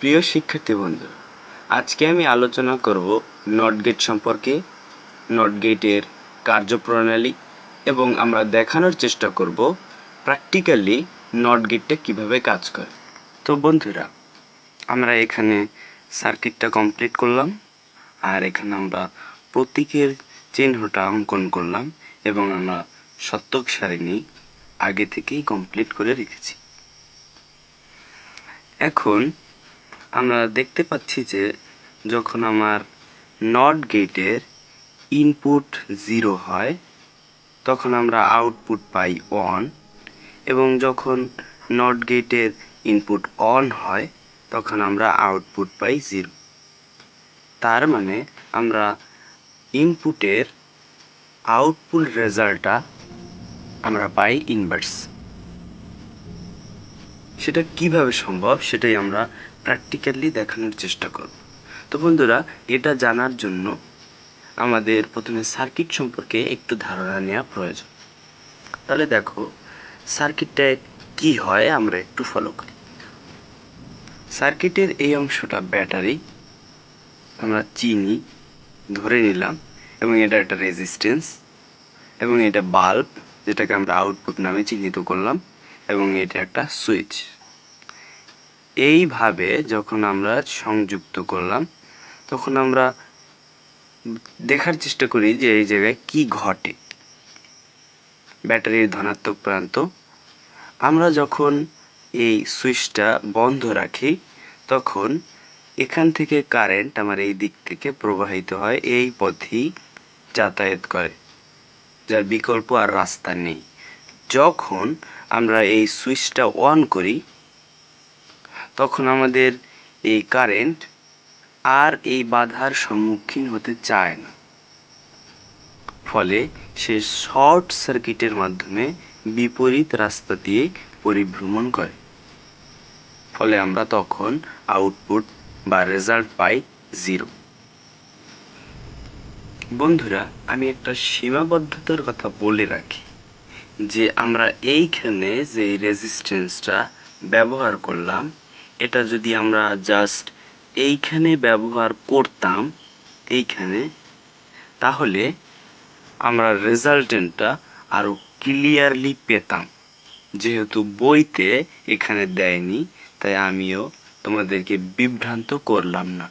প্রিয় শিক্ষার্থী বন্ধু, আজকে আমি আলোচনা করব নট গেট সম্পর্কে নট গেটের কার্যপ্রণালী এবং আমরা দেখানোর চেষ্টা করব প্র্যাকটিক্যালি নট গেটটা কীভাবে কাজ করে। তো বন্ধুরা, আমরা এখানে সার্কিটটা কমপ্লিট করলাম আর এখানে আমরা প্রতীকের চিহ্নটা অঙ্কন করলাম এবং আমরা শতক সারিণী আগে থেকেই কমপ্লিট করে রেখেছি। এখন আমরা দেখতে পাচ্ছি যে যখন আমার নট গেটের ইনপুট জিরো হয়, তখন আমরা আউটপুট পাই অন এবং যখন নট গেটের ইনপুট অন হয়, তখন আমরা আউটপুট পাই জিরো তার মানে আমরা ইনপুটের আউটপুট রেজাল্টটা আমরা পাই ইনভার্স সেটা কীভাবে সম্ভব সেটাই আমরা প্র্যাকটিক্যালি দেখানোর চেষ্টা করব। তো বন্ধুরা, এটা জানার জন্য আমাদের প্রথমে সার্কিট সম্পর্কে একটু ধারণা নেওয়া প্রয়োজন। তাহলে দেখো সার্কিটটায় কি হয় আমরা একটু ফলো করি। সার্কিটের এই অংশটা ব্যাটারি আমরা চিনি, ধরে নিলাম, এবং এটা একটা রেজিস্ট্যান্স এবং এটা বাল্ব যেটাকে আমরা আউটপুট নামে চিহ্নিত করলাম, এবং এটা একটা সুইচ এইভাবে যখন আমরা সংযুক্ত করলাম, তখন আমরা দেখার চেষ্টা করি যে এই জায়গায় কি ঘটে। ব্যাটারির ধনাত্মক প্রান্ত। আমরা যখন এই সুইচটা বন্ধ রাখি, তখন এখান থেকে কারেন্ট আমার এই দিক থেকে প্রবাহিত হয়, এই পথেই যাতায়াত করে, যার বিকল্প আর রাস্তা নেই। যখন আমরা এই সুইচটা অন করি তখন আমাদের এই কারেন্ট আর এই বাধার সম্মুখীন হতে চায় না। ফলে সে শর্ট সার্কিটের মাধ্যমে বিপরীত রাস্তা দিয়ে পরিভ্রমণ করে। ফলে আমরা তখন আউটপুট বা রেজাল্ট পাই জিরো। বন্ধুরা, আমি একটা সীমাবদ্ধতার কথা বলে রাখি যে আমরা এইখানে যে রেজিস্ট্যান্সটা ব্যবহার করলাম এটা যদি আমরা জাস্ট এইখানে ব্যবহার করতাম, এইখানে, তাহলে আমরা রেজাল্টেন্টটা আরও ক্লিয়ারলি পেতাম। যেহেতু বইতে এখানে দেয়নি, তাই আমিও তোমাদেরকে বিভ্রান্ত করলাম না।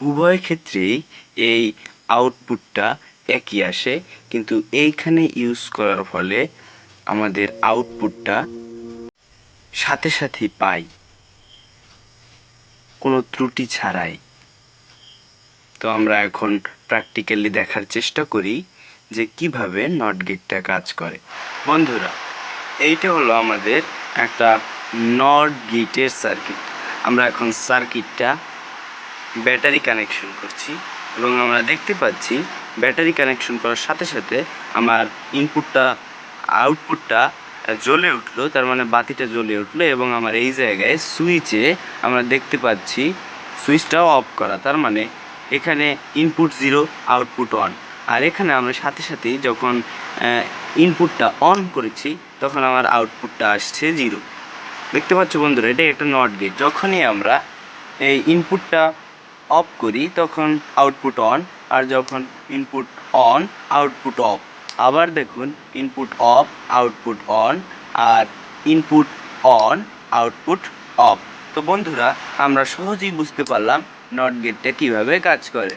উভয় ক্ষেত্রেই এই আউটপুটটা একই আসে, কিন্তু এইখানে ইউজ করার ফলে আমাদের আউটপুটটা সাথে সাথেই পাই। কোনো ত্রুটি ছাড়াই। তো আমরা এখন প্র্যাকটিক্যালি দেখার চেষ্টা করি যে কীভাবে নট গেটটা কাজ করে। বন্ধুরা, এইটা হলো আমাদের একটা নট গেটের সার্কিট আমরা এখন সার্কিটটা ব্যাটারি কানেকশন করছি এবং আমরা দেখতে পাচ্ছি ব্যাটারি কানেকশন করার সাথে সাথে আমার ইনপুটটা আউটপুটটা জ্বলে উঠল, তার মানে বাতিটা জ্বলে উঠল এবং আমার এই জায়গায় সুইচে আমরা দেখতে পাচ্ছি সুইচটাও অফ করা, তার মানে এখানে ইনপুট জিরো আউটপুট অন আর এখানে আমরা সাথে সাথেই যখন ইনপুটটা অন করেছি, তখন আমার আউটপুটটা আসছে জিরো দেখতে পাচ্ছ বন্ধুরা এটা একটা নট গেট যখনই আমরা এই ইনপুটটা অফ করি, তখন আউটপুট অন আর যখন ইনপুট অন আউটপুট অফ আবার দেখুন ইনপুট অফ আউটপুট অন আর ইনপুট অন আউটপুট অফ তো বন্ধুরা, আমরা সহজেই বুঝতে পারলাম নট গেটটা কীভাবে কাজ করে।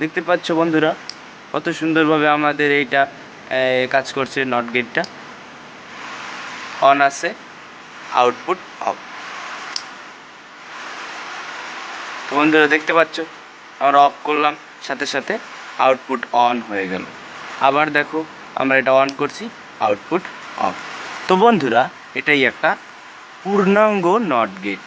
দেখতে পাচ্ছ বন্ধুরা, কত সুন্দরভাবে আমাদের এইটা কাজ করছে নট গেটটা অন আছে আউটপুট অফ তো বন্ধুরা, দেখতে পাচ্ছ, আমরা অফ করলাম, সাথে সাথে আউটপুট অন হয়ে গেল। আবার দেখো আমরা এটা অন করছি আউটপুট অফ তো বন্ধুরা এটাই একটা পূর্ণাঙ্গ নট গেট